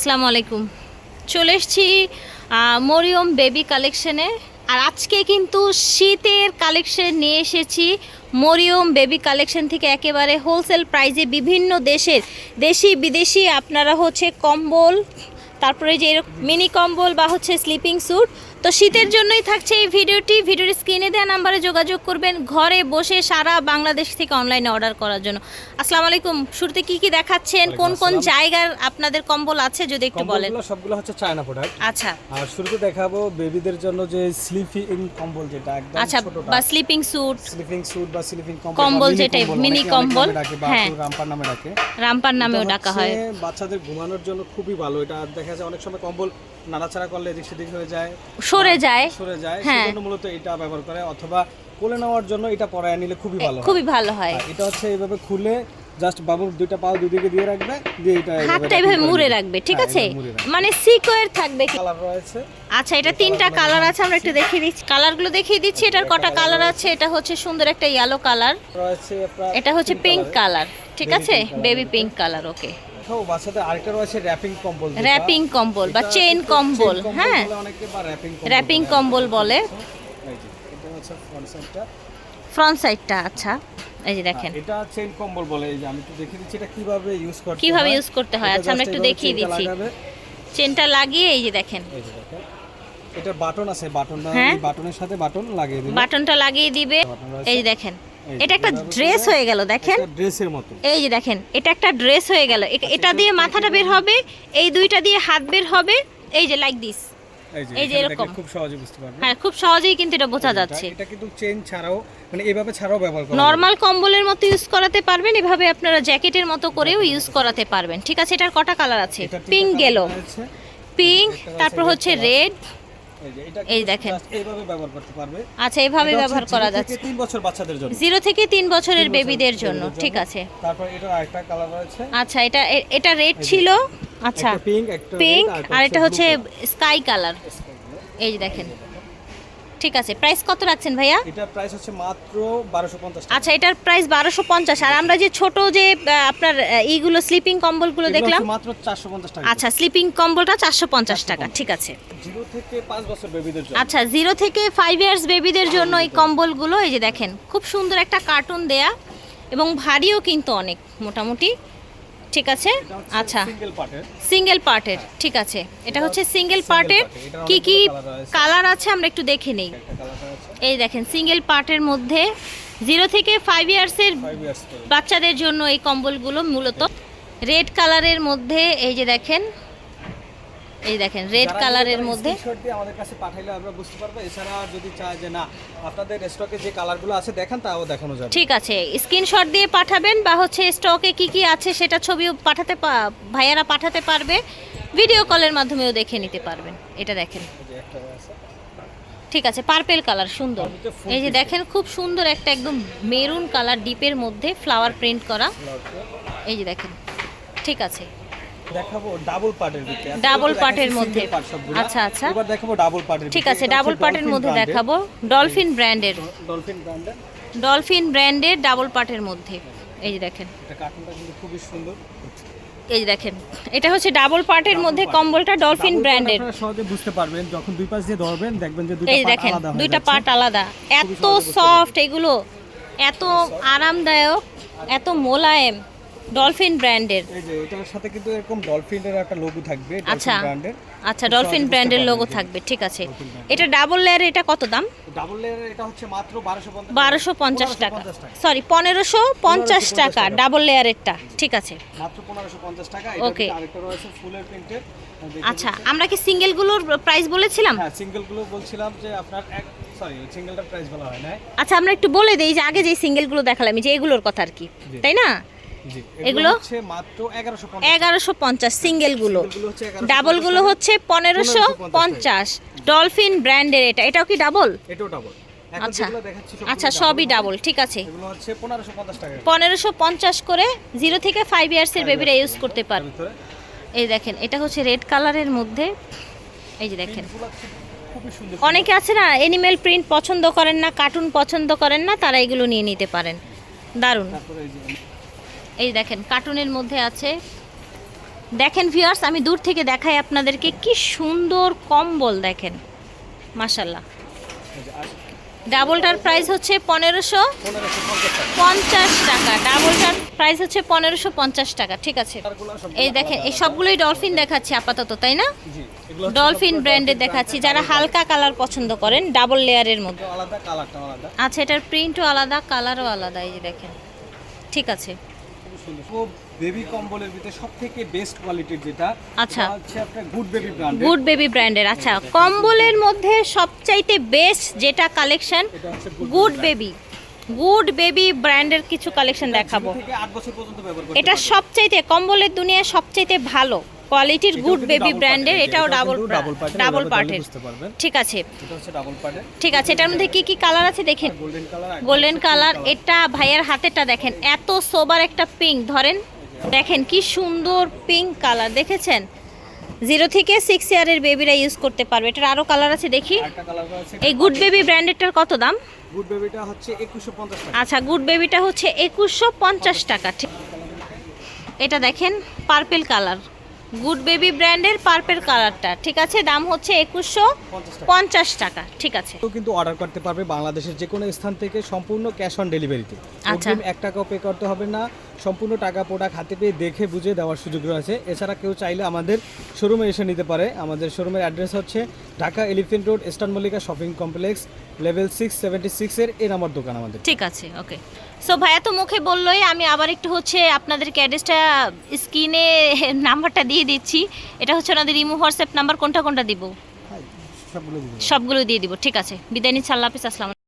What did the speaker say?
আসসালামু আলাইকুম। চলে এসেছি মরিয়ম বেবি কালেকশনে। আর আজকে কিন্তু শীতের কালেকশন নিয়ে এসেছি। মরিয়ম বেবি কালেকশন থেকে একেবারে হোলসেল প্রাইজে বিভিন্ন দেশের, দেশি বিদেশি আপনারা হচ্ছে কম্বল, তারপরে যে মিনি কম্বল বা হচ্ছে স্লিপিং স্যুট তো শীতের জন্যই থাকছে এই ভিডিওটি। ভিডিওর স্ক্রিনে দেওয়া নাম্বারে যোগাযোগ করবেন ঘরে বসে সারা বাংলাদেশ থেকে অনলাইনে অর্ডার করার জন্য। আসসালামু আলাইকুম। শুরুতে কি কি দেখাচ্ছেন? কোন কোন জায়গার আপনাদের কম্বল আছে যদি একটু বলেন? সবগুলো হচ্ছে চায়না প্রোডাক্ট আচ্ছা। আর শুরুতে দেখাবো বেবিদের জন্য যে স্লিপিং কম্বল যেটা একদম আচ্ছা বা স্লিপিং স্যুট স্লিপিং স্যুট বা স্লিপিং কম্বল কম্বল mini যেটাই, কম্বল, হ্যাঁ। রামপার নামে ডাকে। রামপার নামেও ডাকা হয়। বাচ্চাদের ঘুমানোর জন্য খুবই ভালো। এটা দেখা যায় অনেক সময় কম্বল নাড়াচাড়া করলে এদিক সেদিক হয়ে যায়। সরে যায়। সরে যায়। হ্যাঁ। সেজন্য মূলত এটা ব্যবহার করে অথবা কোলে নেওয়ার জন্য এটা পরায় নিলে খুবই ভালো খুবই ভালো হয়। এটা হচ্ছে এইভাবে খুলে জাস্ট বাবুর দুইটা পাও দুদিকে দিয়ে রাখবে দিয়ে এটা হাতটা এভাবে মুড়ে রাখবে ঠিক হ্যাঁ, আছে। মানে সিকোয়ের থাকবে কালার রয়েছে। আচ্ছা এটা তিনটা কালার আছে আমরা একটু দেখিয়ে দিচ্ছি। কালারগুলো দেখিয়ে দিচ্ছি এটার কটা কালার আছে এটা হচ্ছে সুন্দর একটা ইয়েলো কালার রয়েছে এটা হচ্ছে পিঙ্ক কালার ঠিক আছে? বেবি পিঙ্ক কালার ওকে ও বাচ্চাদের আরেকটা রয়েছে র্যাপিং কম্বল র্যাপিং কম্বল বা চেইন কম্বল হ্যাঁ। অনেকে বা র্যাপিং কম্বল র্যাপিং বলে। কম্বল বলে। এটা হচ্ছে ফ্রন্ট সাইডটা আচ্ছা। এই যে দেখেন। এটা চেইন কম্বল বলে এই যে আমি একটু দেখিয়ে দিচ্ছি এটা কীভাবে ইউজ করতে কীভাবে হয়। ইউজ করতে হয়? আচ্ছা আমরা একটু দেখিয়ে দিচ্ছি। চেনটা লাগিয়ে এই যে দেখেন। এই যে দেখেন। এটা বাটন আছে বাটনটা হ্যাঁ। এই বাটনের সাথে বাটন লাগিয়ে দিলে বাটনটা লাগিয়ে দিবে। এই দেখেন। এটা একটা ড্রেস হয়ে গেল দেখেন। ড্রেসের মতো। এই যে দেখেন এটা একটা ড্রেস হয়ে গেল। এ- এটা দিয়ে মাথাটা বের হবে এই দুইটা দিয়ে হাত বের হবে এই যে লাইক দিস এই যে এরকম। খুব সহজে বুঝতে পারবে হ্যাঁ খুব সহজেই কিন্তু এটা বোঝা যাচ্ছে। এটা কিন্তু চেইন ছাড়াও মানে এভাবে ছাড়াও ব্যবহার করা নর্মাল কম্বলের মতো ইউজ করাতে পারবেন এভাবে আপনারা জ্যাকেটের মতো করেও ইউজ করাতে পারবেন। ঠিক আছে এটার কটা কালার আছে? পিঙ্ক গেল পিঙ্ক তারপর হচ্ছে রেড এই দেখেন। এইভাবে ব্যবহার করতে পারবে। আচ্ছা এইভাবে ব্যবহার করা যাচ্ছে। 3 বছর বাচ্চাদের জন্য। জিরো থেকে তিন বছরের বেবিদের জন্য ঠিক আছে। তারপর এটা আরেকটা কালার রয়েছে। আচ্ছা এটা এটা রেড ছিল। আচ্ছা। পিঙ্ক একটা পিঙ্ক আর এটা হচ্ছে স্কাই কালার এই দেখেন। ঠিক আছে প্রাইস কত রাখছেন ভাইয়া? এটা প্রাইস হচ্ছে মাত্র 1250 আচ্ছা এটার প্রাইস বারোশো পঞ্চাশ আর আমরা যে ছোট যে আপনার এইগুলো স্লিপিং কম্বলগুলো দেখলাম। মাত্র 450 টাকা। আচ্ছা স্লিপিং কম্বলটা চারশো পঞ্চাশ টাকা ঠিক আছে। জিরো থেকে 5 বছর বেবিদের জন্য। আচ্ছা জিরো থেকে ফাইভ ইয়ার্স বেবিদের জন্য এই কম্বলগুলো এই যে দেখেন খুব সুন্দর একটা কার্টুন দেয়া এবং ভারীও কিন্তু অনেক মোটামুটি। ঠিক আছে? আচ্ছা। সিঙ্গেল পার্টের ঠিক আছে। এটা হচ্ছে সিঙ্গেল পার্টের part, এটার কি কি। কালার আছে। আমরা একটু দেখে নেই। এই দেখেন সিঙ্গেল পার্টের মধ্যে জিরো থেকে ফাইভ ইয়ার্সের 5 ইয়ার্স করে বাচ্চাদের জন্য এই কম্বলগুলো মূলত রেড কালারের মধ্যে এই যে দেখেন এই দেখেন রেড কালারের মধ্যে আমাদের কাছে পাঠাইলে আমরা বুঝতে পারব। এছাড়া যদি চায় যে না আপনাদের স্টকে যে কালারগুলো আছে দেখান তাও দেখানো যাবে। ঠিক আছে স্ক্রিনশট দিয়ে পাঠাবেন বা হচ্ছে স্টকে কি কি আছে সেটা ছবিও পাঠাতে ভাইয়ারা পাঠাতে পারবে ভিডিও কলের মাধ্যমেও দেখে নিতে পারবেন। এটা দেখেন। ঠিক আছে পার্পেল কালার সুন্দর। এই যে দেখেন খুব সুন্দর একটা একদম মেরুন কালার ডিপের মধ্যে ফ্লাওয়ার প্রিন্ট করা। এই যে দেখেন ঠিক আছে। দেখাবো ডাবল পার্টের ভিতরে। part এর দেখাচ্ছি মধ্যে। আচ্ছা, আচ্ছা। এবার দেখাবো ডাবল পার্টের ঠিক আছে ডাবল পার্টের মধ্যে দেখাবো। ডলফিন ব্র্যান্ডের ডলফিন ব্র্যান্ডের ডলফিন ব্র্যান্ডের ডাবল পার্টের মধ্যে। এই যে দেখেন। এটা কার্টুনটা কিন্তু খুবই সুন্দর। এই দেখেন। এটা হচ্ছে ডাবল পার্টের মধ্যে কম্বলটা ডলফিন ব্র্যান্ডের আপনারা সহজে বুঝতে পারবেন। যখন দুই পাশ দিয়ে ধরবেন দেখবেন যে দুইটা এই পার্ট দেখেন আলাদা হয়ে দুইটা পার্ট আলাদা। এত সফট এগুলো। এত আরামদায়ক। এত মোলায়েম। ডলফিন ব্র্যান্ডের এই যে এটার সাথে কিন্তু এরকম ডলফিনের একটা লোগো থাকবে আচ্ছা। ব্র্যান্ডের আচ্ছা ডলফিন ব্র্যান্ডের লোগো থাকবে ঠিক আছে। এটা ডাবল লেয়ার এটা কত দাম? ডাবল লেয়ার এটা হচ্ছে মাত্র 1250 বারোশো পঞ্চাশ টাকা। 1550 টাকা। সরি পনেরোশো পঞ্চাশ 1550 টাকা। ডাবল লেয়ারেরটা ঠিক আছে। মাত্র 1550 টাকা. এটা আরেকটা রয়েছে ফুলের প্রিন্টের আচ্ছা আমরা কি সিঙ্গেলগুলোর প্রাইস বলেছিলাম? হ্যাঁ সিঙ্গেলগুলো বলছিলাম যে আপনার এক সরি সিঙ্গেলটার প্রাইস বলা হয় না। আচ্ছা আমরা একটু বলে দিই যে আগে যে সিঙ্গেলগুলো দেখালাম এই যে এগুলোর কথা আর কি তাই না? এগুলো? এগুলো? হচ্ছে মাত্র 1150 এগারোশো পঞ্চাশ সিঙ্গেলগুলো। সিঙ্গেলগুলো হচ্ছে 1150 ডাবলগুলো হচ্ছে পনেরোশো পঞ্চাশ ডলফিন ব্র্যান্ডের এটা। এটাও কি ডাবল? এটাও ডাবল। আচ্ছা। আচ্ছা সবই ডাবল ঠিক আছে। এগুলো হচ্ছে 1550 টাকা। পনেরোশো পঞ্চাশ করে জিরো থেকে ফাইভ ইয়ার্সের বেবিরা ইউজ করতে পারে এই দেখেন এটা হচ্ছে রেড কালারের মধ্যে। এই যে দেখেন। অনেকে আছে না এনিমেল প্রিন্ট পছন্দ করেন না কার্টুন পছন্দ করেন না তারা এগুলো নিয়ে নিতে পারেন। দারুণ। এই দেখেন কার্টুনের মধ্যে আছে। দেখেন ভিউয়ার্স আমি দূর থেকে দেখাই আপনাদেরকে কি সুন্দর কম্বল দেখেন। আশ- ডাবলটার প্রাইস হচ্ছে পনেরোশো পঞ্চাশ টাকা। ডাবলটার প্রাইস হচ্ছে পনেরোশো পঞ্চাশ টাকা ঠিক আছে। এই দেখেন এই সবগুলোই ডলফিন দেখাচ্ছি আপাতত তাই না? ডলফিন ব্র্যান্ডের দেখাচ্ছি যারা হালকা কালার পছন্দ করেন ডাবল লেয়ারের মধ্যে। আচ্ছা এটার প্রিন্টও আলাদা কালারও আলাদা এই যে দেখেন। ঠিক আছে। সুন্দর। খুব বেবি কম্বলের ভিতরে সবথেকে বেস্ট কোয়ালিটির যেটা আচ্ছা। এটা হচ্ছে আপনার good baby brand good baby ব্র্যান্ডের আচ্ছা। কম্বলের মধ্যে সবচাইতে বেস্ট যেটা collection good baby good baby ব্র্যান্ডের কিছু কালেকশন দেখাবো। থেকে 8 বছর পর্যন্ত ব্যবহার করতে এটা। সবচাইতে কম্বলের দুনিয়ায় সবচাইতে ভালো। কোয়ালিটির গুড বেবি ব্র্যান্ডের এটাও ডাবল ডাবল পার্টের ঠিক আছে। ঠিক আছে এটার মধ্যে কি কি কালার আছে দেখেন? গোল্ডেন কালার এটা ভাইয়ের হাতেটা দেখেন এত সোবার একটা পিঙ্ক ধরেন দেখেন কি সুন্দর পিঙ্ক কালার দেখেছেন? জিরো থেকে সিক্স ইয়ারের বেবিরা ইউজ করতে পারবে। এটার আরও কালার আছে দেখি। এই গুড বেবি ব্র্যান্ডেরটার কত দাম? গুড বেবিটা হচ্ছে 2150 টাকা। আচ্ছা গুড বেবিটা হচ্ছে একুশশো পঞ্চাশ টাকা ঠিক। এটা দেখেন পার্পেল কালার গুড বেবি ব্র্যান্ডের পার্পেল কালারটা ঠিক আছে? দাম হচ্ছে একুশশো পঞ্চাশ টাকা। ঠিক আছে? তো কিন্তু অর্ডার করতে পারবে বাংলাদেশের যে কোনো স্থান থেকে সম্পূর্ণ ক্যাশ অন ডেলিভারিতে আচ্ছা। এক টাকাও পে করতে হবে না। সম্পূর্ণ টাকা প্রোডাক্ট হাতে পেয়ে দেখে বুঝে দেওয়ার সুযোগ রয়েছে। এছাড়া কেউ চাইলে আমাদের শোরুমে এসে নিতে পারে। আমাদের শোরুমের অ্যাড্রেস হচ্ছে Dhaka elephant road eastern Mallika shopping complex level six seventy সিক্সের এই নাম্বার দোকান আমাদের। ঠিক আছে ওকে। সো ভাইয়া তো মুখে বললোই আমি আবার একটু হচ্ছে আপনাদেরকে অ্যাড্রেসটা স্ক্রিনে নাম্বারটা দিয়ে দিচ্ছি। এটা হচ্ছে ওনাদের ইমো হোয়াটসঅ্যাপ নাম্বার কোনটা কোনটা দিব? হ্যাঁ, সবগুলো দিয়ে দেবো। সবগুলো দিয়ে দিব ঠিক আছে। বিদায় নিচ্ছি আল্লাহ হাফিজ আসসালাম